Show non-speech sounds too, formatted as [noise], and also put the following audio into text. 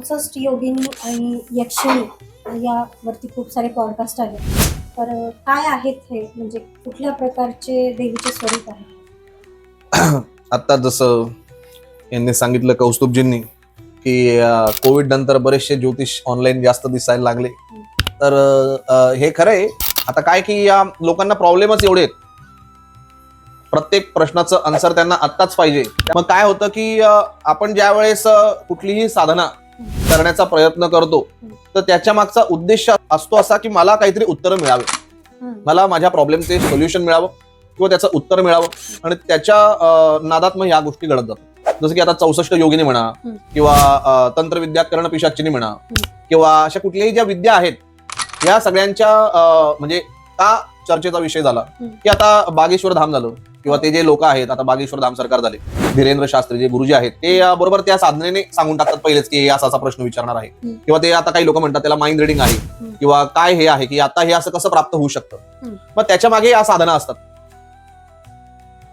चौसष्ट योगिनी आणि यक्षिणी यावरती खूप सारे पॉडकास्ट आहेत. तर काय आहेत हे? म्हणजे कुठल्या प्रकारचे देवीचे स्वरूप आहे? [clears throat] आता जसं यांनी सांगितलं कौस्तुभजींनी की कोविड नंतर बरेचसे ज्योतिष ऑनलाईन जास्त दिसायला लागले. तर हे खरं आहे आता काय की या लोकांना प्रॉब्लेमच एवढे आहेत. प्रत्येक प्रश्नाचं आन्सर त्यांना आत्ताच पाहिजे. मग काय होतं की आपण ज्या वेळेस कुठलीही साधना करण्याचा प्रयत्न करतो. तर त्याच्या मागचा उद्देश असतो असा की मला काहीतरी उत्तरं मिळावे. मला माझ्या प्रॉब्लेमचे सोल्युशन मिळावं किंवा त्याचं उत्तर मिळावं. आणि त्याच्या नादात मग ह्या गोष्टी घडत जातात. जसं की आता चौसष्ट योगिनी म्हणा. किंवा तंत्रविद्या कर्ण पिशाचिनी म्हणा किंवा अशा कुठल्याही ज्या विद्या आहेत या सगळ्यांच्या म्हणजे का चर्चेचा विषय झाला. की आता बागेश्वर धाम झालं. किंवा ते जे लोक आहेत आता बागेश्वर धाम सरकार झाले. धीरेंद्र शास्त्री जे गुरुजी आहेत ते बरोबर त्या साधनेने सांगून टाकतात पहिलेच की असा असा प्रश्न विचारणार आहे. किंवा ते आता काही लोक म्हणतात त्याला माइंड रिडिंग आहे. किंवा काय हे आहे की आता हे असं कसं प्राप्त होऊ शकतं. मग त्याच्यामागे या साधना असतात.